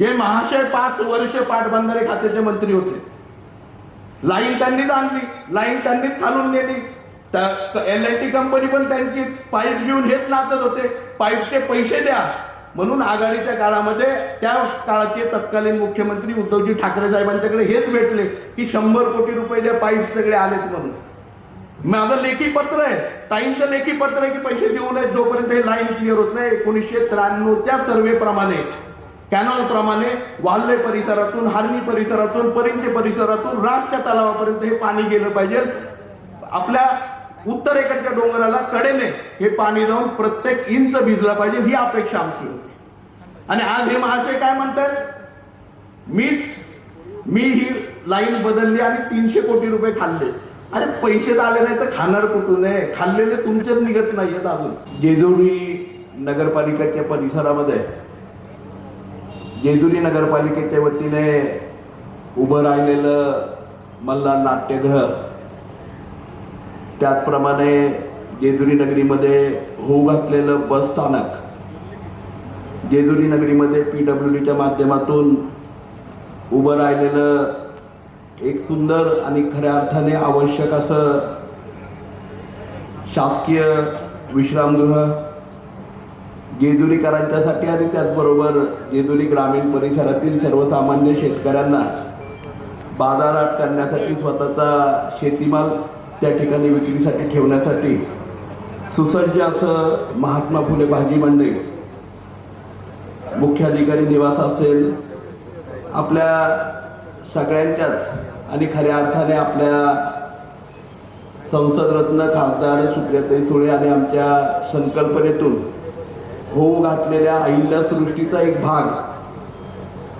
हे महाशय पाच वर्ष पाटबंधारे खात्याचे मंत्री होते. लाईन त्यांनीच आणली लाईन त्यांनीच खालून नेली. एल एन टी कंपनी पण त्यांची पाईप घेऊन हेच नाचत होते. पाईपचे पैसे द्या. म्हणून आघाडीच्या काळामध्ये त्या काळाचे तत्कालीन मुख्यमंत्री उद्धवजी ठाकरे साहेबांच्याकडे हेच भेटले की शंभर कोटी रुपये द्या पाईप सगळे आलेत म्हणून. माझं लेखी पत्र आहे. ताईंचं लेखी पत्र आहे की पैसे देऊ नयेत जोपर्यंत हे लाईन क्लिअर होत नाही. एकोणीसशे त्र्याण्णवच्या सर्वे प्रमाणे वाल्हे प्रमाणे परिसरातून हार्मी परिसरातून परिंचे परिसरातून राजच्या तलावापर्यंत हे पाणी गेलं पाहिजे. आपल्या उत्तरेकडच्या डोंगराला कडेने हे पाणी जाऊन प्रत्येक इंच भिजला पाहिजे ही अपेक्षा आमची होती. आणि आज हे महाशय काय म्हणतात? मीच मी ही लाईन बदलली आणि तीनशे कोटी रुपये खाल्ले. अरे पैसे आले नाही तर खाणार कुठून आहे? खाल्लेले तुमचेच निघत नाहीयेत अजून. जेजुरी नगरपालिकेच्या परिसरामध्ये जेजुरी नगरपालिकेच्या वतीने उभं राहिलेलं मल्हार नाट्यगृह त्याचप्रमाणे जेजुरी नगरीमध्ये होऊ घातलेलं बस स्थानक जेजुरी नगरीमध्ये पी डब्ल्यू डीच्या माध्यमातून उभं राहिलेलं एक सुंदर आणि खऱ्या अर्थाने आवश्यक असं शासकीय विश्रामगृह जेजुरीकरांच्यासाठी आणि त्याचबरोबर जेजुरी ग्रामीण परिसरातील सर्वसामान्य शेतकऱ्यांना बाजारात करण्यासाठी स्वतःचा शेतीमाल त्या ठिकाणी विक्रीसाठी ठेवण्यासाठी सुसज्ज असं महात्मा फुले भाजी मंडई मुख्याधिकारी निवास असेल आपल्या सगळ्यांच्याच आणि खऱ्या अर्थाने आपल्या संसदरत्न खासदार सुप्रियाताई सुळे आणि आमच्या संकल्पनेतून होऊ घातलेल्या अहिल्या सृष्टीचा एक भाग.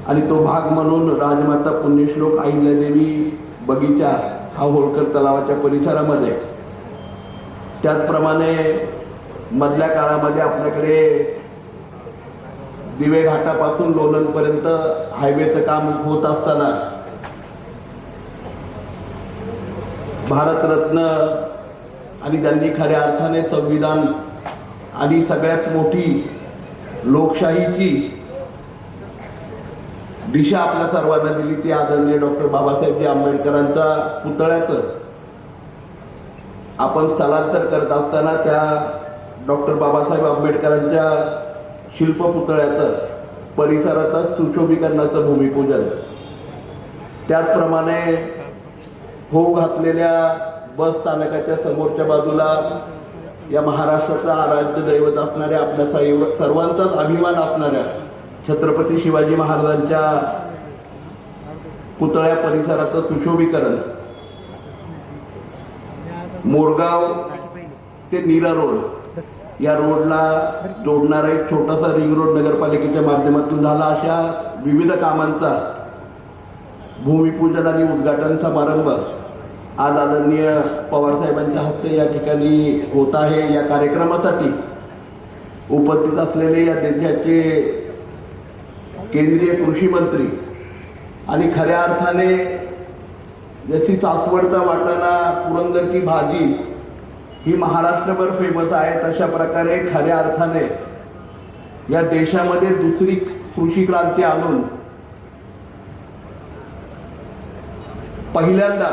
आणि तो भाग म्हणून राजमाता पुण्यश्लोक अहिल्यादेवी बगीचा हा होळकर तलावाच्या परिसरामध्ये. त्याचप्रमाणे मधल्या काळामध्ये आपल्याकडे दिवे घाटापासून लोणंदपर्यंत हायवेचं काम होत असताना भारतरत्न आणि त्यांनी खऱ्या अर्थाने संविधान आणि सगळ्यात मोठी लोकशाहीची दिशा आपल्या सर्वांना दिली ती आदरणीय डॉक्टर बाबासाहेबजी आंबेडकरांचा पुतळ्याचं. आपण स्थलांतर करत असताना त्या डॉक्टर बाबासाहेब आंबेडकरांच्या शिल्प पुतळ्याचं परिसराचं सुशोभीकरणाचं भूमिपूजन. त्याचप्रमाणे होऊ घातलेल्या बस स्थानकाच्या समोरच्या बाजूला या महाराष्ट्राचं आराध्य दैवत असणाऱ्या आपल्या सर्व सर्वांचाच अभिमान असणाऱ्या छत्रपती शिवाजी महाराजांच्या पुतळ्या परिसराचं सुशोभीकरण. मोरगाव ते नीरा रोड. या रोडला जोडणारा एक छोटासा रिंग रोड नगरपालिकेच्या माध्यमातून झाला. अशा विविध कामांचा भूमिपूजन आणि उद्घाटन समारंभ आज आदरणीय पवारसाहेबांच्या हस्ते या ठिकाणी होत आहे या कार्यक्रमासाठी उपस्थित असलेले या देशाचे केंद्रीय कृषी मंत्री आणि खऱ्या अर्थाने जशी सासवडचा वाटाणा पुरंदरची भाजी ही महाराष्ट्रभर फेमस आहे तशा प्रकारे खऱ्या अर्थाने या देशामध्ये दुसरी कृषी क्रांती आणून पहिल्यांदा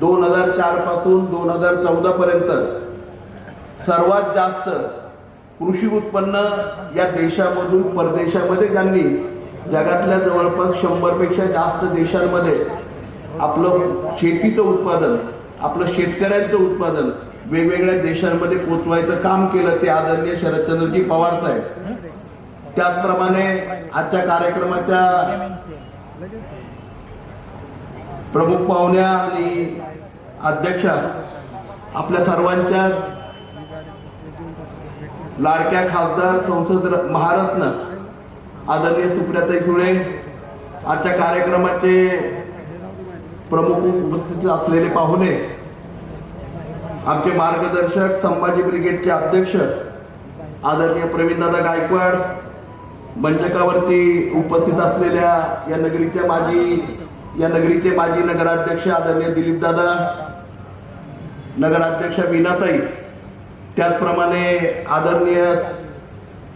दोन हजार चारपासून दोन हजार चौदा पर्यंत सर्वात जास्त कृषी उत्पन्न या देशामधून परदेशामध्ये त्यांनी जगातल्या जवळपास शंभरपेक्षा जास्त देशांमध्ये आपलं शेतीचं उत्पादन आपलं शेतकऱ्यांचं उत्पादन वेगवेगळ्या देशांमध्ये पोचवायचं काम केलं ते आदरणीय शरदचंद्रजी पवार साहेब. त्याचप्रमाणे आजच्या कार्यक्रमाच्या प्रमुख पाहुण्या आणि अध्यक्षा आपल्या सर्वांच्या लाडक्या खासदार संसद महारत्न आदरणीय सुप्रियाताई सुळे आजच्या कार्यक्रमाचे प्रमुख उपस्थित असलेले पाहुणे आमचे मार्गदर्शक संभाजी ब्रिगेडचे अध्यक्ष आदरणीय प्रवीणदादा गायकवाड मंचकावरती उपस्थित असलेल्या या नगरीच्या माजी या नगरीचे माजी नगराध्यक्ष आदरणीय दिलीपदादा नगराध्यक्ष मीनाताई त्याचप्रमाणे आदरणीय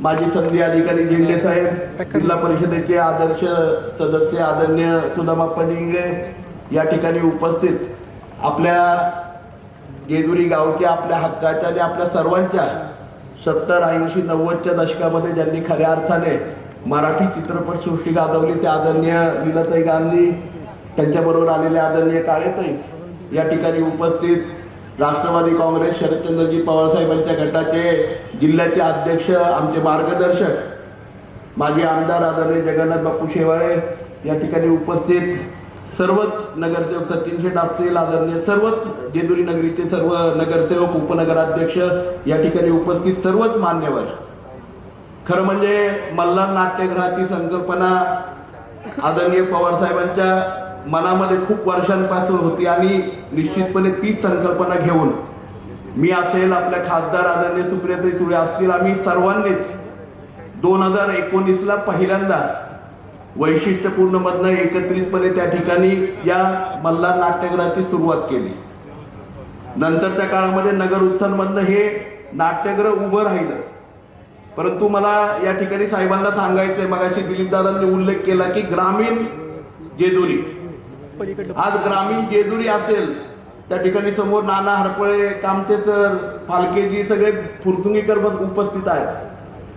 माजी संधी अधिकारी झेंडे साहेब जिल्हा परिषदेचे आदर्श सदस्य आदरणीय सुदामाप्पा इंगळे या ठिकाणी उपस्थित आपल्या जेजुरी गावच्या आपल्या हक्काच्या आणि आपल्या सर्वांच्या सत्तर ऐंशी नव्वदच्या दशकामध्ये ज्यांनी खऱ्या अर्थाने मराठी चित्रपट सृष्टी गाजवली ते आदरणीय लीलाताई गांधी त्यांच्याबरोबर आलेले आदरणीय काळेताई या ठिकाणी उपस्थित राष्ट्रवादी काँग्रेस शरदचंद्रजी पवारसाहेबांच्या गटाचे जिल्ह्याचे अध्यक्ष आमचे मार्गदर्शक माजी आमदार आदरणीय जगन्नाथ बापू शेवाळे या ठिकाणी उपस्थित सर्वच नगरसेवक सचिन शेठ असतील आदरणीय सर्वच जेजुरी नगरीचे सर्व नगरसेवक उपनगराध्यक्ष या ठिकाणी उपस्थित सर्वच मान्यवर. खरं म्हणजे मल्हार नाट्यगृहाची संकल्पना आदरणीय पवारसाहेबांच्या मनामध्ये खूप वर्षांपासून होती आणि निश्चितपणे तीच संकल्पना घेऊन मी असेल आपल्या खासदार आदरणीय सुप्रियाताई सुळे असतील आम्ही सर्वांनीच दोन हजार एकोणीसला पहिल्यांदा वैशिष्ट्यपूर्ण मधनं एकत्रितपणे त्या ठिकाणी या मल्हार नाट्यगृहाची सुरुवात केली. नंतरच्या काळामध्ये नगर उत्थानमधनं हे नाट्यगृह उभं राहिलं. परंतु मला या ठिकाणी साहेबांना सांगायचंय मगाशी दिलीपदादांनी उल्लेख केला की ग्रामीण जेजुरी आज ग्रामीण जेजुरी असेल त्या ठिकाणी समोर नाना हरपळे कामते सर फालकेजी सगळे फुरसुंगीकर बस उपस्थित आहेत.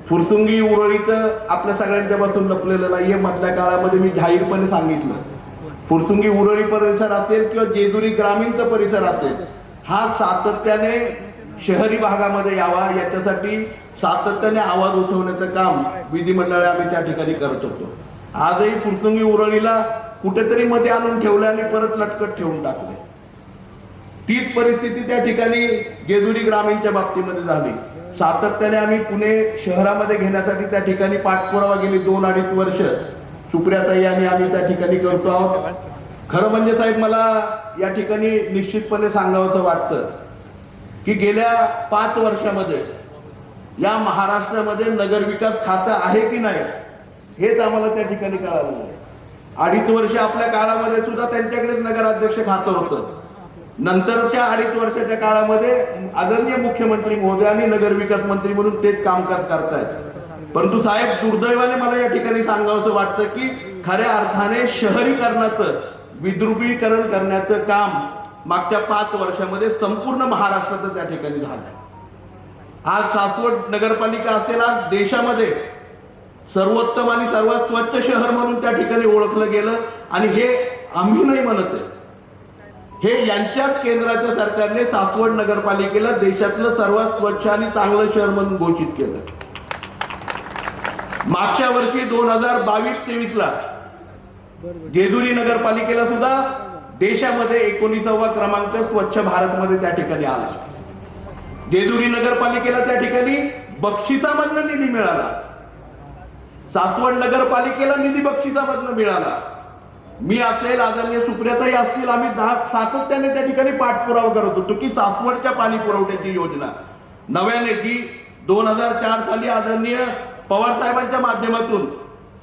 फुरसुंगी उरळीचं आपल्या सगळ्यांच्या पासून लपलेलं नाहीये मधल्या काळामध्ये मी जाहीरपणे सांगितलं. फुरसुंगी उरळी परिसर असेल किंवा जेजुरी ग्रामीणचा परिसर असेल हा सातत्याने शहरी भागामध्ये यावा याच्यासाठी सातत्याने आवाज उठवण्याचं काम विधिमंडळ आम्ही त्या ठिकाणी करत होतो. आजही फुरसुंगी उरळीला कुठेतरी मध्ये आणून ठेवलं आणि परत लटकत ठेवून टाकले. तीच परिस्थिती त्या ठिकाणी जेजुरी ग्रामीणच्या बाबतीमध्ये झाली. सातत्याने आम्ही पुणे शहरामध्ये घेण्यासाठी त्या ठिकाणी पाठपुरावा गेली दोन अडीच वर्ष. सुप्रियाताई आणि आम्ही त्या ठिकाणी करतो आहोत. खरं म्हणजे साहेब मला या ठिकाणी निश्चितपणे सांगावंसं वाटतं की गेल्या पाच वर्षामध्ये या महाराष्ट्रामध्ये नगरविकास खातं आहे की नाही हेच आम्हाला त्या ठिकाणी कळालं नाही. अडीच वर्ष आपल्या काळामध्ये सुद्धा त्यांच्याकडेच नगराध्यक्ष खातं होतं. नंतरच्या अडीच वर्षाच्या काळामध्ये आदरणीय मुख्यमंत्री महोदय आणि नगरविकास मंत्री म्हणून तेच कामकाज करतायत. परंतु साहेब दुर्दैवाने मला या ठिकाणी सांगावंसं वाटतं की खऱ्या अर्थाने शहरीकरणाचं विद्रुपीकरण करण्याचं काम मागच्या पाच वर्षामध्ये संपूर्ण महाराष्ट्राचं त्या ठिकाणी झालंय. आज सासवड नगरपालिका असेल आज देशामध्ये सर्वोत्तम आणि सर्वात स्वच्छ शहर म्हणून त्या ठिकाणी ओळखलं गेलं. आणि हे आम्ही नाही म्हणत आहे. हे यांच्याच केंद्राच्या सरकारने सासवड नगरपालिकेला देशातलं सर्वात स्वच्छ आणि चांगलं शहर म्हणून घोषित केलं. मागच्या वर्षी दोन हजार बावीस तेवीस ला जेजुरी नगरपालिकेला सुद्धा देशामध्ये एकोणीसावा क्रमांक स्वच्छ भारत मध्ये त्या ठिकाणी आला. जेजुरी नगरपालिकेला त्या ठिकाणी बक्षिसामधनं निधी मिळाला. सासवड नगरपालिकेला निधी बक्षिसामधनं मिळाला. मी असेल आदरणीय सुप्रियाताई असतील आम्ही दहा सातत्याने त्या ठिकाणी पाठपुरावा करत होतो की सासवडच्या पाणी पुरवठ्याची योजना. नव्याने की दोन हजार चार साली आदरणीय पवार साहेबांच्या माध्यमातून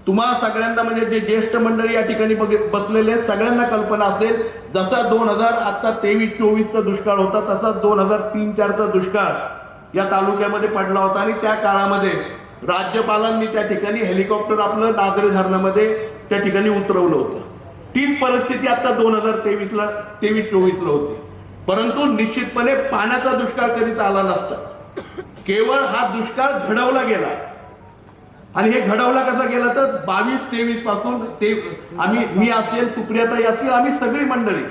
तुम्हा सगळ्यांना म्हणजे जे ज्येष्ठ मंडळी या ठिकाणी बघ- बसलेले सगळ्यांना कल्पना असेल जसा दोन हजार आता तेवीस चोवीसचा दुष्काळ होता तसाच दोन हजार तीन चारचा दुष्काळ या तालुक्यामध्ये पडला होता आणि त्या काळामध्ये राज्यपालांनी त्या ठिकाणी हेलिकॉप्टर आपलं नागरी धरणामध्ये त्या ठिकाणी उतरवलं होतं. तीच परिस्थिती आता दोन हजार तेवीसला तेवीस चोवीसला होती. परंतु निश्चितपणे पाण्याचा दुष्काळ कधीच आला नसता. केवळ हा दुष्काळ घडवला गेला. आणि हे घडवला कसा गेला तर बावीस तेवीसपासून ते आम्ही मी असेल सुप्रियाताई असतील आम्ही सगळी मंडळी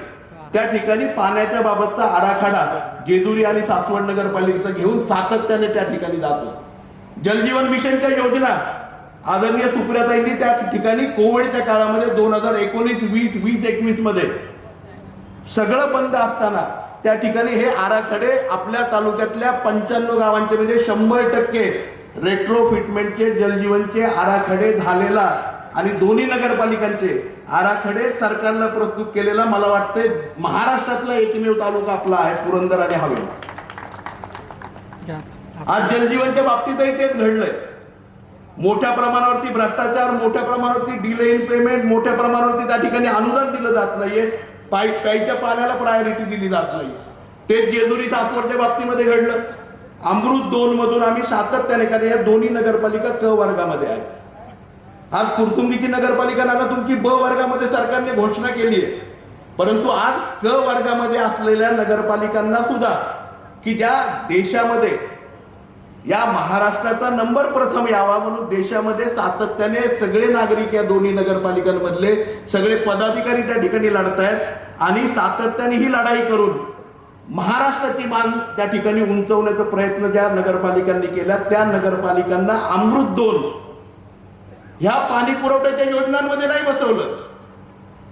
त्या ठिकाणी पाण्याच्या बाबतचा आराखडा जेजुरी आणि सासवड नगरपालिकेचा घेऊन सातत्याने त्या ठिकाणी जातो. जलजीवन मिशनच्या योजना. आदरणीय सुप्रियाताईंनी त्या ठिकाणी कोविडच्या काळामध्ये दोन हजार एकोणीस वीस वीस एकवीसमध्ये सगळं बंद असताना त्या ठिकाणी हे आराखडे आपल्या तालुक्यातल्या पंच्याण्णव गावांचे म्हणजे शंभर टक्के रेट्रोफिटमेंटचे जलजीवनचे आराखडे झालेला आणि दोन्ही नगरपालिकांचे आराखडे सरकारला प्रस्तुत केलेला मला वाटतंय महाराष्ट्रातला एकमेव तालुका आपला आहे पुरंदर आणि हवेली. आज जलजीवनच्या बाबतीतही तेच घडलंय. मोठ्या प्रमाणावरती भ्रष्टाचार मोठ्या प्रमाणावरती डिले इन पेमेंट मोठ्या प्रमाणावरती त्या ठिकाणी अनुदान दिलं जात नाहीये. पाय प्यायच्या पाण्याला प्रायोरिटी दिली जात नाही. ते जेजुरी सासवडच्या बाबतीमध्ये घडलं. अमृत दोन मधून आम्ही सातत्याने कारण या दोन्ही नगरपालिका क वर्गामध्ये आहेत. आज फुरसुंगीची नगरपालिका नाना तुमची ब वर्गामध्ये सरकारने घोषणा केली आहे परंतु आज क वर्गामध्ये असलेल्या नगरपालिकांना सुद्धा की ज्या देशामध्ये या महाराष्ट्राचा नंबर प्रथम यावा म्हणून देशामध्ये सातत्याने सगळे नागरिक या दोन्ही नगरपालिकांमधले सगळे पदाधिकारी त्या ठिकाणी लढत आहेत आणि सातत्याने ही लढाई करून महाराष्ट्राची मान त्या ठिकाणी उंचवण्याचा प्रयत्न ज्या नगरपालिकांनी केला त्या नगरपालिकांना अमृत दोन. ह्या पाणी पुरवठ्याच्या योजनांमध्ये नाही बसवलं.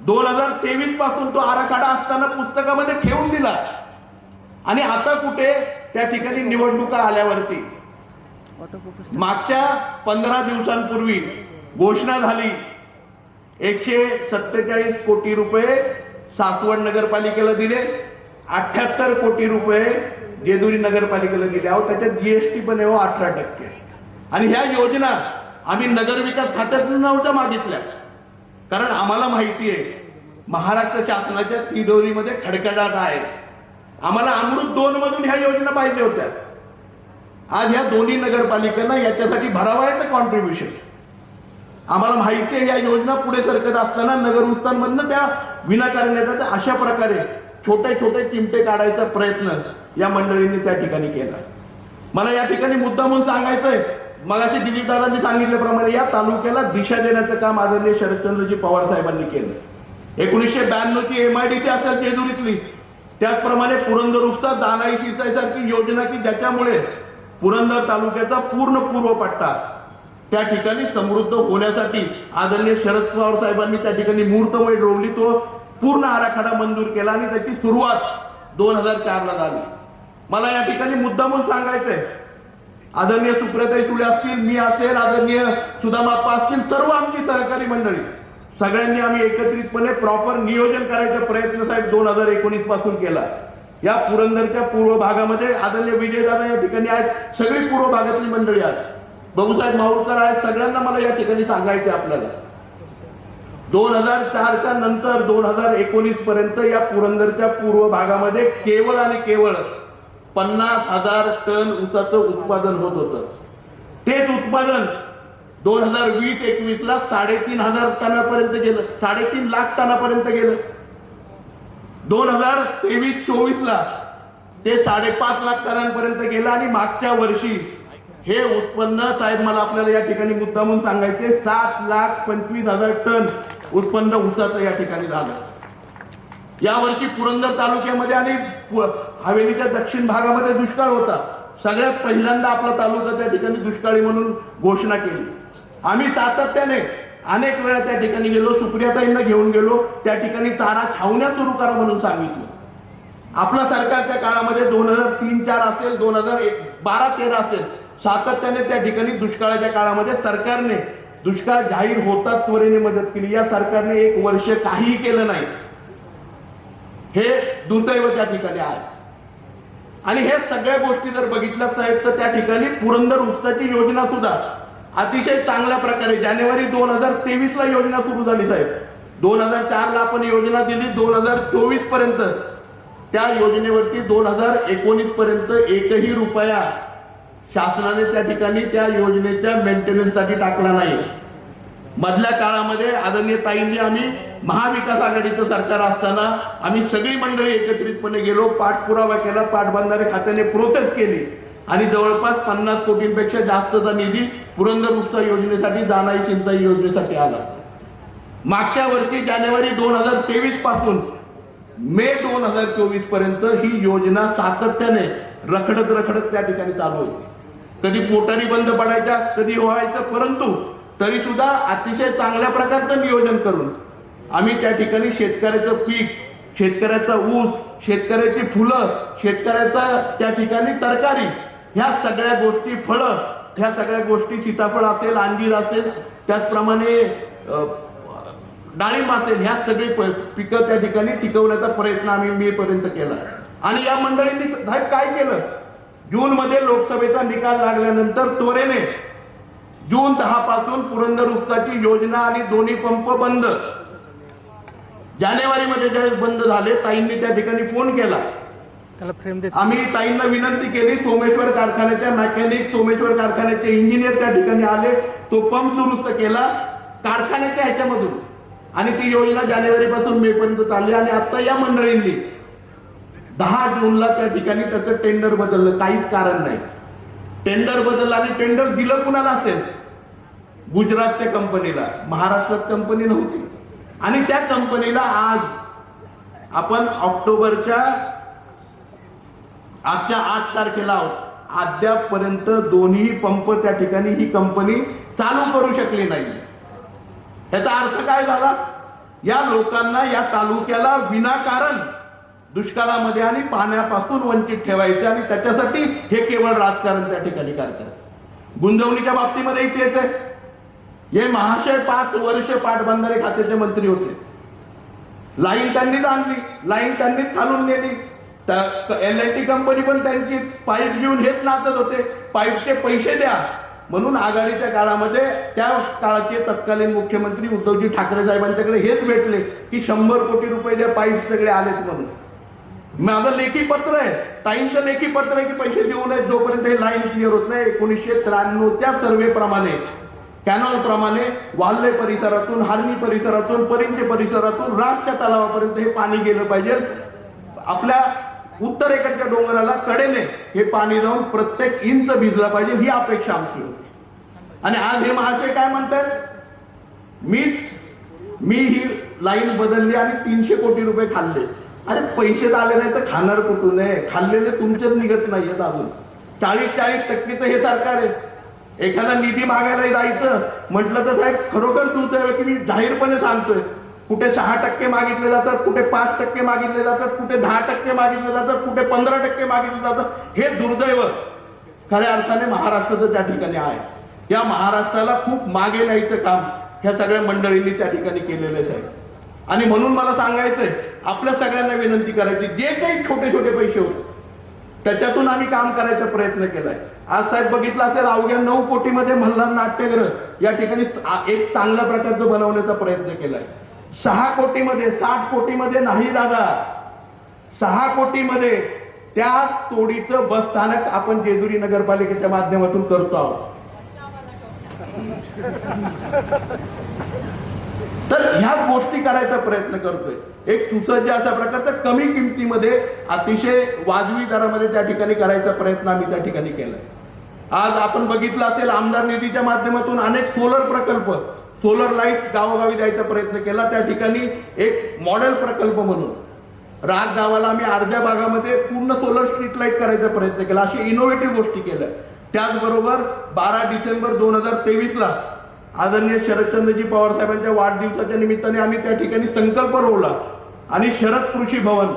दोन हजार तेवीसपासून तो आराखडा असताना पुस्तकामध्ये ठेवून दिला. आणि आता कुठे त्या ठिकाणी निवडणुका आल्यावरती. मागच्या पंधरा दिवसांपूर्वी घोषणा झाली एकशे सत्तेचाळीस कोटी रुपये सासवड नगरपालिकेला दिले अठ्याहत्तर कोटी रुपये जेजुरी नगरपालिकेला दिले. अहो त्याच्यात जीएसटी पण आहे हो, अठरा टक्के. आणि ह्या योजना आम्ही नगरविकास खात्यातून नव्हत्या मागितल्या. कारण आम्हाला माहिती आहे महाराष्ट्र शासनाच्या तिजोरीमध्ये खडखडाट आहे. आम्हाला अमृत दोन मधून ह्या योजना पाहिजे होत्या. आज ह्या दोन्ही नगरपालिकांना याच्यासाठी भरावायचं कॉन्ट्रीब्युशन आम्हाला माहिती आहे या योजना पुढे सरकत असताना नगर त्या विनाकारण येतात अशा प्रकारे छोटे छोटे चिमटे काढायचा प्रयत्न या मंडळींनी त्या ठिकाणी केला. मला या ठिकाणी मुद्दा म्हणून सांगायचंय मगाशी दिलीपदादांनी सांगितल्याप्रमाणे या तालुक्याला दिशा देण्याचं काम आदरणीय शरदचंद्रजी पवार साहेबांनी केलं. एकोणीसशे ब्याण्णवची एम आय डी ची असेल जेजुरीतली त्याचप्रमाणे पुरंदर उपसा दानाई शिरसाईसारखी योजना की ज्याच्यामुळे पुरंदर तालुक्याचा पूर्ण पूर्व पट्टा. त्या ठिकाणी समृद्ध होण्यासाठी आदरणीय शरद पवार साहेबांनी त्या ठिकाणी मुहूर्तमय रोवली तो पूर्ण आराखडा मंजूर केला आणि त्याची सुरुवात दोन हजार चारला झाली. मला या ठिकाणी मुद्दा म्हणून सांगायचंय. आदरणीय सुप्रियाताई सुळे असतील मी असेल आदरणीय सुदामाप्पा असतील सर्व आमची सहकारी मंडळी. सगळ्यांनी आम्ही एकत्रितपणे प्रॉपर नियोजन करायचा प्रयत्न साहेब दोन हजार एकोणीसपासून केला. या पुरंदरच्या पूर्व भागामध्ये आदरणीय विजयदादा या ठिकाणी आहेत. सगळी पूर्व भागातली मंडळी आहेत. बाबूसाहेब माहुरकर आहेत. सगळ्यांना मला या ठिकाणी सांगायचे आपल्याला. दोन हजार चारच्या नंतर दोन हजार एकोणीस पर्यंत या पुरंदरच्या पूर्व भागामध्ये केवळ आणि केवळ पन्नास हजार टन ऊसाचं उत्पादन होत होतं. तेच उत्पादन दोन हजार वीस एकवीस ला साडेतीन हजार टनापर्यंत गेलं. साडेतीन लाख टनापर्यंत गेलं. दोन हजार तेवीस चोवीसला ते साडेपाच लाख करांपर्यंत गेलं आणि मागच्या वर्षी हे उत्पन्न साहेब मला आपल्याला या ठिकाणी मुद्दा म्हणून सांगायचे सात लाख पंचवीस हजार टन उत्पन्न उसाचं या ठिकाणी झालं. यावर्षी पुरंदर तालुक्यामध्ये आणि हवेलीच्या दक्षिण भागामध्ये दुष्काळ होता. सगळ्यात पहिल्यांदा आपला तालुका त्या ठिकाणी दुष्काळी म्हणून घोषणा केली. आम्ही सातत्याने अनेक वेळा त्या ठिकाणी गेलो सुप्रियाताईंना घेऊन गेलो त्या ठिकाणी चारा छावण्या सुरू करा म्हणून सांगितलं. आपल्या सरकारच्या काळामध्ये दोन हजार तीन चार असेल दोन हजार बारा तेरा असेल सातत्याने त्या ठिकाणी दुष्काळाच्या काळामध्ये सरकारने दुष्काळ जाहीर होतात त्वरेने मदत केली. या सरकारने एक वर्ष काहीही केलं नाही. हे दुर्दैव त्या ठिकाणी आहे. आणि हे सगळ्या गोष्टी जर बघितल्या साहेब तर त्या ठिकाणी पुरंदर उपसाची योजना सुद्धा अतिशय चांगल्या प्रकारे जानेवारी दोन हजार तेवीस ला योजना सुरू झाली साहेब. दोन हजार चार ला आपण योजना दिली दोन हजार चोवीसपर्यंत. त्या योजनेवरती दोन हजार एकोणीस पर्यंत एकही रुपया शासनाने त्या ठिकाणी त्या योजनेच्या मेंटेनन्ससाठी टाकला नाही. मधल्या काळामध्ये आदरणीय ताईंनी आम्ही महाविकास आघाडीचं सरकार असताना आम्ही सगळी मंडळी एकत्रितपणे गेलो पाठपुरावा केला पाठबंधारे खात्याने प्रोसेस केली. आणि जवळपास पन्नास कोटींपेक्षा जास्तचा निधी पुरंदर उपसा योजनेसाठी दानाई सिंचाई योजनेसाठी आला. मागच्या वर्षी जानेवारी दोन हजार तेवीसपासून मे दोन हजार चोवीसपर्यंत ही योजना सातत्याने रखडत रखडत त्या ठिकाणी चालू होती. कधी पोटारी बंद पडायच्या कधी व्हायचं परंतु तरी सुद्धा अतिशय चांगल्या प्रकारचं नियोजन करून आम्ही त्या ठिकाणी शेतकऱ्याचं पीक शेतकऱ्याचा ऊस शेतकऱ्याची फुलं शेतकऱ्याचा त्या ठिकाणी तरकारी ह्या सगळ्या गोष्टी फळं ह्या सगळ्या गोष्टी सीताफळ असेल अंजीर असेल त्याचप्रमाणे डाळिंब असेल ह्या सगळी प- पिकं त्या ठिकाणी टिकवण्याचा प्रयत्न आम्ही मे पर्यंत केला. आणि या मंडळींनी साहेब काय केलं? जून मध्ये लोकसभेचा निकाल लागल्यानंतर त्वरेने जून दहा पासून पुरंदर उपसाची योजना आणि दोन्ही पंप बंद. जानेवारी मध्ये बंद झाले ताईंनी त्या ठिकाणी फोन केला. आम्ही ताईंना विनंती केली सोमेश्वर कारखान्याच्या मेकॅनिक सोमेश्वर कारखान्याचे इंजिनियर त्या ठिकाणी आले. तो पंप दुरुस्त केला कारखान्याच्या ह्याच्यामधून. आणि ती योजना जानेवारी पासून मे पर्यंत चालली आणि आता या मंडळींनी दहा जूनला त्या ठिकाणी त्याचं टेंडर बदललं. काहीच कारण नाही. टेंडर बदललं आणि टेंडर दिलं कुणाला असेल? गुजरातच्या कंपनीला महाराष्ट्रात कंपनी नव्हती. आणि त्या कंपनीला आज आपण ऑक्टोबरच्या आजच्या आठ तारखेला अद्यापपर्यंत दोन्ही पंप त्या ठिकाणी ही कंपनी चालू करू शकली नाही. याचा अर्थ काय झाला? या लोकांना या तालुक्याला विनाकारण दुष्काळामध्ये आणि पाण्यापासून वंचित ठेवायचे आणि त्याच्यासाठी हे केवळ राजकारण त्या ठिकाणी करतात. गुंजवणीच्या बाबतीमध्ये इथे येते. हे महाशय पाच वर्ष पाटबंधारे खात्याचे मंत्री होते. लाईन त्यांनीच आणली. लाईन त्यांनीच खालून नेली. एल एन टी कंपनी पण त्यांची पाईप घेऊन हेच नाचत होते. पाईपचे पैसे द्या. म्हणून आघाडीच्या काळामध्ये त्या काळाचे तत्कालीन मुख्यमंत्री उद्धवजी ठाकरे साहेबांच्याकडे हेच भेटले की शंभर कोटी रुपये द्या पाईप सगळे आलेत म्हणून. माझं लेखी पत्र आहे. ताईंचं लेखी पत्र आहे की पैसे देऊ नयेत जोपर्यंत हे लाईन क्लिअर होत नाही. एकोणीसशे त्र्याण्णवच्या सर्वे प्रमाणे कॅनॉल प्रमाणे वाल्ले परिसरातून हार्मी परिसरातून परिंचे परिसरातून राजच्या तलावापर्यंत हे पाणी गेलं पाहिजे. आपल्या उत्तरेकडच्या डोंगराला कडेने हे पाणी जाऊन प्रत्येक इंच भिजला पाहिजे ही अपेक्षा आमची होती. आणि आज हे महाशय काय म्हणतात? मीच मी ही लाईन बदलली आणि तीनशे कोटी रुपये खाल्ले. अरे पैसे आले नाही तर खाणार कुठून आहे? खाल्लेले तुमचेच निघत नाहीयेत अजून. चाळीस चाळीस टक्केचं हे सरकार आहे. एखादा निधी मागायला जायचं. म्हटलं तर साहेब खरोखर तू आहे की मी जाहीरपणे सांगतोय कुठे सहा टक्के मागितले जातात कुठे पाच टक्के मागितले जातात कुठे दहा टक्के मागितले जातात कुठे पंधरा टक्के मागितले जातात हे दुर्दैव खऱ्या अर्थाने महाराष्ट्राचं त्या ठिकाणी आहे. या महाराष्ट्राला खूप मागे न्यायचं काम ह्या सगळ्या मंडळींनी त्या ठिकाणी केलेलंच आहे. आणि म्हणून मला सांगायचंय आपल्या सगळ्यांना विनंती करायची जे काही छोटे छोटे पैसे होते त्याच्यातून आम्ही काम करायचा प्रयत्न केलाय. आज साहेब बघितलं असेल अवघ्या नऊ कोटीमध्ये मल्हार नाट्यगृह या ठिकाणी एक चांगल्या प्रकारचं बनवण्याचा प्रयत्न केलाय. सहा कोटीमध्ये साठ कोटीमध्ये नाही दादा. सहा कोटीमध्ये त्या तोडीचं बस स्थानक आपण जेजुरी नगरपालिकेच्या माध्यमातून करतो आहोत. तर ह्या गोष्टी करायचा प्रयत्न करतोय. एक सुसज्ज अशा प्रकारचा कमी किमतीमध्ये अतिशय वाजवी दरामध्ये त्या ठिकाणी करायचा प्रयत्न आम्ही त्या ठिकाणी केलाय. आज आपण बघितलं असेल आमदार निधीच्या माध्यमातून अनेक सोलर प्रकल्प सोलर लाइट गावोगावी द्यायचा प्रयत्न केला. त्या ठिकाणी एक मॉडेल प्रकल्प म्हणून राग गावाला आम्ही अर्ध्या भागामध्ये पूर्ण सोलर स्ट्रीट लाइट करायचा प्रयत्न केला. अशी इनोव्हेटिव्ह गोष्टी केल्या. त्याचबरोबर बारा डिसेंबर दोन हजार तेवीसला आदरणीय शरदचंद्रजी पवार साहेबांच्या वाढदिवसाच्या निमित्ताने आम्ही त्या ठिकाणी संकल्प रोवला आणि शरद कृषी भवन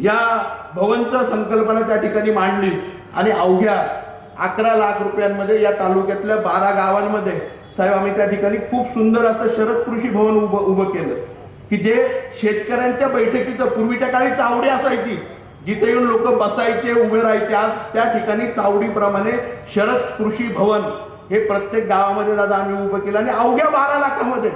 या भवनचं संकल्पना त्या ठिकाणी मांडली. आणि अवघ्या अकरा लाख रुपयांमध्ये या तालुक्यातल्या बारा गावांमध्ये साहेब आम्ही त्या ठिकाणी खूप सुंदर असं शरद कृषी भवन उभं उभं केलं. की जे शेतकऱ्यांच्या बैठकीचं पूर्वीच्या काळी चावडी असायची जिथे येऊन लोक बसायचे उभे राहायचे. आज त्या ठिकाणी चावडीप्रमाणे शरद कृषी भवन हे प्रत्येक गावामध्ये दादा आम्ही उभं केलं. आणि अवघ्या बारा लाखामध्ये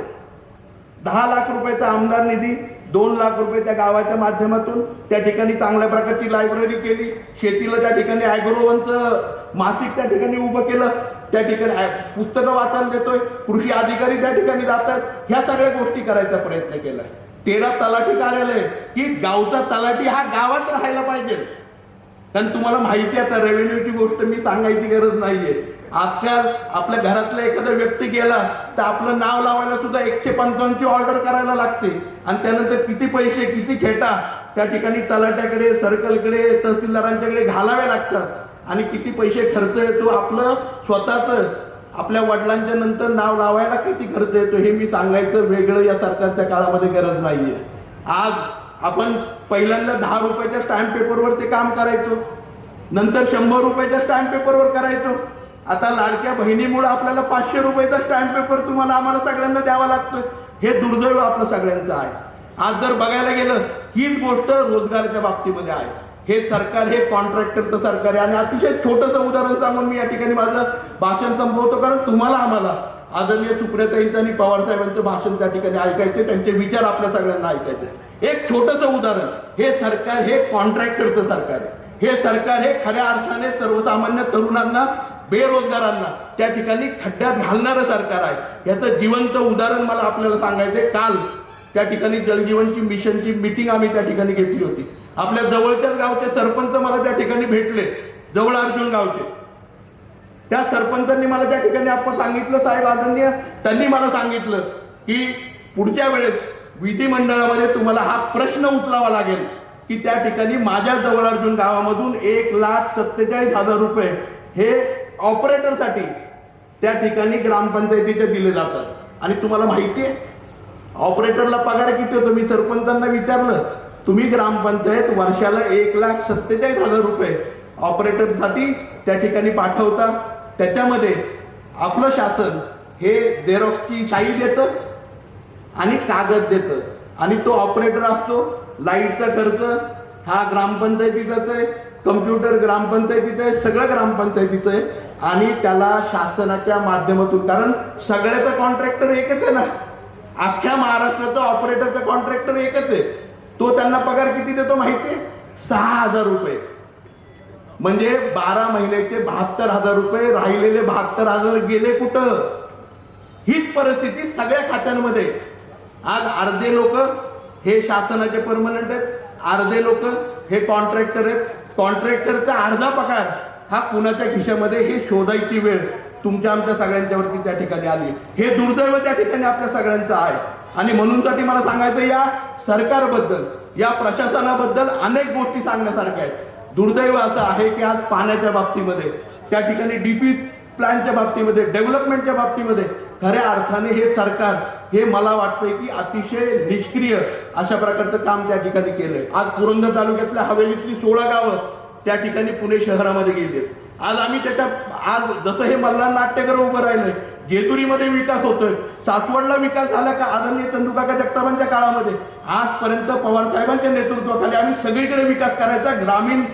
दहा लाख रुपयाचा आमदार निधी दोन लाख रुपये त्या गावाच्या माध्यमातून त्या ठिकाणी चांगल्या प्रकारची लायब्ररी केली. शेतीला त्या ठिकाणी ॲग्रोवनचं मासिक त्या ठिकाणी उभं केलं. त्या ठिकाणी पुस्तकं वाचायला देतोय. कृषी अधिकारी त्या ठिकाणी जातात. ह्या सगळ्या गोष्टी करायचा प्रयत्न केलाय तेरा तलाठी कार्यालय की गावचा तलाठी हा गावात राहायला पाहिजे. कारण तुम्हाला माहिती आहे आता रेव्हेन्यूची गोष्ट मी सांगायची गरज नाहीये. आजकाल आपल्या घरातला एखादा व्यक्ती गेला तर आपलं नाव लावायला सुद्धा एकशे पंचावन्नची ऑर्डर करायला लागते. आणि त्यानंतर किती पैसे किती खेटा त्या ठिकाणी तलाट्याकडे सर्कलकडे तहसीलदारांच्याकडे घालावे लागतात. आणि किती पैसे खर्च येतो आपलं स्वतःच. आपल्या वडिलांच्या नंतर नाव लावायला किती खर्च येतो हे मी सांगायचं वेगळं या सरकारच्या काळामध्ये गरज नाही आहे आज आपण पहिल्यांदा दहा रुपयाच्या स्टॅम्प पेपरवर ते काम करायचो. नंतर शंभर रुपयाच्या स्टॅम्प पेपरवर करायचो. आता लाडक्या बहिणीमुळे आपल्याला पाचशे रुपयेचा स्टॅम्प पेपर तुम्हाला आम्हाला सगळ्यांना द्यावा लागतो हे दुर्दैव आपलं सगळ्यांचं आहे. आज जर बघायला गेलं हीच गोष्ट रोजगाराच्या बाबतीमध्ये आहे. हे सरकार हे कॉन्ट्रॅक्टरचं सरकार आहे. आणि अतिशय छोटंसं उदाहरण सांगून मी या ठिकाणी माझं भाषण संपवतो. कारण तुम्हाला आम्हाला आदरणीय सुप्रियाताईंचं आणि पवारसाहेबांचं भाषण त्या ठिकाणी ऐकायचे त्यांचे विचार आपल्या सगळ्यांना ऐकायचे एक छोटंसं उदाहरण. हे सरकार हे कॉन्ट्रॅक्टरचं सरकार आहे. हे सरकार हे खऱ्या अर्थाने सर्वसामान्य तरुणांना बेरोजगारांना. त्या ठिकाणी खड्ड्यात घालणारं सरकार आहे. याचं जिवंत उदाहरण मला आपल्याला सांगायचंय काल त्या ठिकाणी जलजीवनची मिशनची मिटिंग आम्ही त्या ठिकाणी घेतली होती. आपल्या जवळच्याच गावचे सरपंच मला त्या ठिकाणी भेटले. जवळ अर्जुन गावचे. त्या सरपंचांनी मला त्या ठिकाणी आपण सांगितलं साहेब आदरणीय त्यांनी मला सांगितलं की पुढच्या वेळेस विधिमंडळामध्ये तुम्हाला हा प्रश्न उचलावा लागेल की त्या ठिकाणी माझ्या जवळ अर्जुन गावामधून एक लाख सत्तेचाळीस हजार रुपये हे ऑपरेटरसाठी त्या ठिकाणी ग्रामपंचायतीचे दिले जातात. आणि तुम्हाला माहिती आहे ऑपरेटरला पगार किती होतो? मी सरपंचांना विचारलं तुम्ही ग्रामपंचायत वर्षाला एक लाख सत्तेचाळीस हजार रुपये ऑपरेटरसाठी त्या ठिकाणी पाठवता. त्याच्यामध्ये आपलं शासन हे झेरॉक्सची शाई देतं आणि कागद देतं. आणि तो ऑपरेटर असतो लाईटचा खर्च हा ग्रामपंचायतीचाच आहे कम्प्युटर ग्रामपंचायतीचं आहे सगळं ग्रामपंचायतीचं आहे. आणि त्याला शासनाच्या माध्यमातून कारण सगळ्याचा कॉन्ट्रॅक्टर एकच आहे ना. अख्ख्या महाराष्ट्राचा ऑपरेटरचा कॉन्ट्रॅक्टर एकच आहे. तो त्यांना पगार किती देतो माहिती आहे सहा हजार रुपये. म्हणजे बारा महिन्याचे बहात्तर हजार रुपये राहिलेले बहात्तर हजार गेले कुठं? हीच परिस्थिती सगळ्या खात्यांमध्ये. आज अर्धे लोक हे शासनाचे परमनंट आहेत अर्धे लोक हे कॉन्ट्रॅक्टर आहेत. कॉन्ट्रॅक्टरचा अर्धा पगार हा कुणाच्या खिशामध्ये हे शोधायची वेळ तुमच्या आमच्या सगळ्यांच्यावरती त्या ठिकाणी आली. हे दुर्दैव त्या ठिकाणी आपल्या सगळ्यांचं आहे. आणि म्हणूनसाठी मला सांगायचं या सरकारबद्दल या प्रशासनाबद्दल अनेक गोष्टी सांगण्यासारख्या आहेत. दुर्दैव असं आहे की आज पाण्याच्या बाबतीमध्ये त्या ठिकाणी डीपी प्लॅनच्या बाबतीमध्ये डेव्हलपमेंटच्या बाबतीमध्ये खऱ्या अर्थाने हे सरकार हे मला वाटतंय की अतिशय निष्क्रिय अशा प्रकारचं काम त्या ठिकाणी केलंय. आज पुरंदर तालुक्यातल्या हवेलीतली सोळा गावं त्या ठिकाणी पुणे शहरामध्ये गेले. आज आम्ही त्याच्या आज जसं हे मल्हार नाट्यगृह उभं राहिलंय जेजुरीमध्ये विकास होतोय सासवडला विकास झाला का आदरणीय चंदुकाका जगतापांच्या काळामध्ये? आजपर्यंत पवार साहेबांच्या नेतृत्वाखाली आम्ही सगळीकडे विकास करायचा ग्रामीण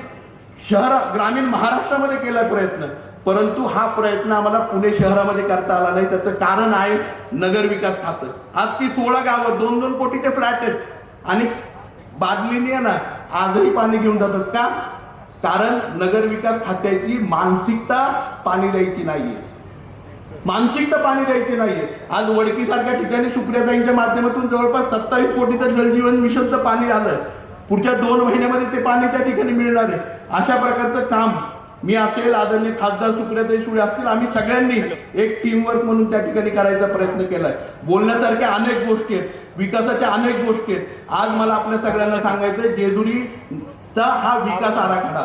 शहर ग्रामीण महाराष्ट्रामध्ये केला प्रयत्न. परंतु हा प्रयत्न आम्हाला पुणे शहरामध्ये करता आला नाही. त्याचं कारण आहे नगर विकास खातं. आज ती सोळा गावं दोन दोन कोटीचे फ्लॅट आहेत. आणि बादलीने आहे ना आजही पाणी घेऊन जातात का? कारण नगर विकास खात्याची मानसिकता पाणी द्यायची नाहीये. मानसिकता पाणी द्यायची नाहीये. आज वडकीसारख्या ठिकाणी सुप्रियाताईंच्या माध्यमातून जवळपास सत्तावीस कोटीचं जलजीवन मिशनचं पाणी आलं. पुढच्या दोन महिन्यामध्ये ते पाणी त्या ठिकाणी मिळणार आहे. अशा प्रकारचं काम मी असेल आदरणीय खासदार सुप्रियाताई सुळे असतील आम्ही सगळ्यांनी एक टीमवर्क म्हणून त्या ठिकाणी करायचा प्रयत्न केलाय. बोलण्यासारख्या अनेक गोष्टी आहेत विकासाच्या अनेक गोष्टी आहेत. आज मला आपल्या सगळ्यांना सांगायचं जेजुरीचा हा विकास आराखडा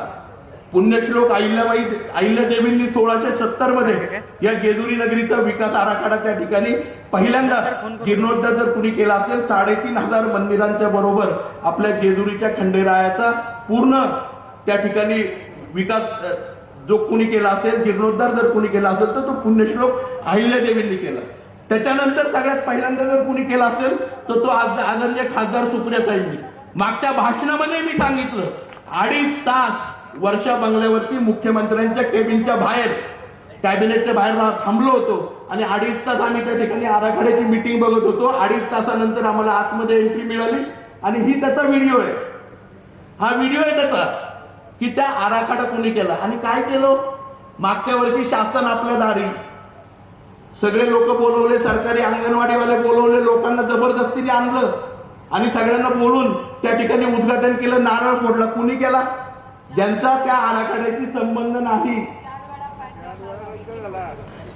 पुण्यश्लोक अहिल्याबाई अहिल्या देवींनी सोळाशे सत्तरमध्ये या जेजुरी नगरीचा विकास आराखडा त्या ठिकाणी. पहिल्यांदा जीर्णोद्धार जर कुणी केला असेल साडेतीन हजार मंदिरांच्या बरोबर आपल्या जेजुरीच्या खंडेरायाचा पूर्ण त्या ठिकाणी विकास जो कुणी केला असेल जीर्णोद्धार जर कुणी केला असेल तर तो पुण्यश्लोक अहिल्या देवींनी केला. त्याच्यानंतर सगळ्यात पहिल्यांदा जर कुणी केला असेल तर तो आदरणीय खासदार सुप्रियाताईंनी. मागच्या भाषणामध्ये मी सांगितलं अडीच तास वर्षा बंगल्यावरती मुख्यमंत्र्यांच्या केबिनच्या बाहेर कॅबिनेटच्या बाहेर थांबलो होतो. आणि अडीच तास आम्ही त्या ठिकाणी आराखड्याची मिटिंग बघत होतो. अडीच तासानंतर आम्हाला आतमध्ये एंट्री मिळाली. आणि ही त्याचा व्हिडिओ आहे. हा व्हिडिओ आहे त्याचा की त्या आराखडा कोणी केला. आणि काय केलं? मागच्या वर्षी शासन आपल्या दारी. सगळे लोक बोलवले सरकारी अंगणवाडीवाले बोलवले लोकांना जबरदस्तीने आणलं. आणि सगळ्यांना बोलून त्या ठिकाणी उद्घाटन केलं नारळ फोडला. कुणी केला? ज्यांचा त्या आराखड्याशी संबंध नाही.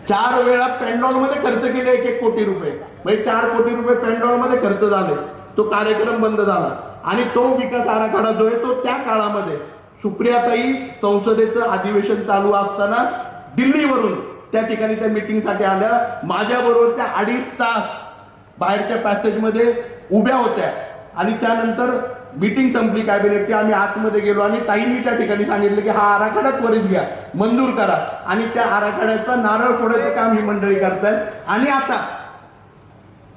चार वेळा पेंडॉलमध्ये खर्च केले एक एक कोटी रुपये. म्हणजे चार कोटी रुपये पेंडॉलमध्ये खर्च झाले. तो कार्यक्रम बंद झाला. आणि तो विकास आराखडा जो आहे तो त्या काळामध्ये सुप्रियाताई संसदेचं अधिवेशन चालू असताना दिल्लीवरून त्या ठिकाणी त्या मीटिंगसाठी आल्या. माझ्याबरोबर त्या अडीच तास बाहेरच्या पॅसेजमध्ये उभ्या होत्या. आणि त्यानंतर मीटिंग संपली कॅबिनेटची आम्ही आतमध्ये गेलो आणि ताईंनी त्या ठिकाणी सांगितलं की हा आराखडा त्वरित घ्या. मंजूर करा. आणि त्या आराखड्याचा नारळ फोडायचं काम ही मंडळी करतायत. आणि आता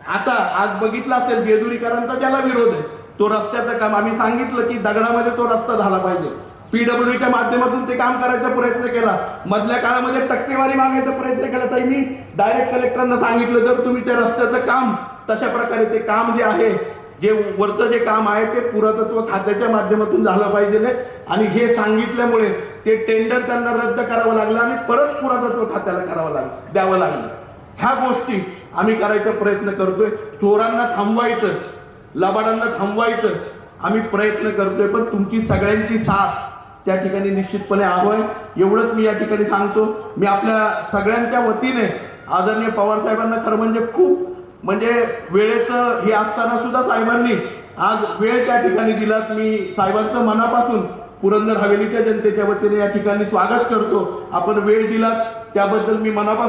आता आज बघितलं असेल जेजुरीकरांचा ज्याला विरोध आहे तो रस्त्याचं काम. आम्ही सांगितलं की दगडामध्ये तो रस्ता झाला पाहिजे. पीडब्ल्यूच्या माध्यमातून ते काम करायचा प्रयत्न केला. मधल्या काळामध्ये टक्केवारी मागायचा प्रयत्न केला. तरी मी डायरेक्ट कलेक्टरांना सांगितलं जर तुम्ही त्या रस्त्याचं काम तशा प्रकारे ते काम जे आहे जे वरचं जे काम आहे ते पुरातत्व खात्याच्या माध्यमातून झालं पाहिजे आणि हे सांगितल्यामुळे ते टेंडर त्यांना रद्द करावं लागलं आणि परत पुरातत्व खात्याला करावं लागलं द्यावं लागलं. ह्या गोष्टी आम्ही करायचा प्रयत्न करतोय. चोरांना थांबवायचं लबाडांना थांबवायचं आम्ही प्रयत्न करतोय. पण तुमची सगळ्यांची साथ त्या ठिकाणी निश्चितपणे आलो आहे एवढंच मी या ठिकाणी सांगतो. मी आपल्या सगळ्यांच्या वतीने आदरणीय पवार साहेबांना खरं म्हणजे खूप म्हणजे वेळेचं हे असताना सुद्धा साहेबांनी आज वेळ त्या ठिकाणी दिलात. मी साहेबांचं मनापासून पुरंदर हवेलीच्या जनतेच्या वतीने या ठिकाणी स्वागत करतो. आपण वेळ दिलात. त्याबद्दल मी मनापासून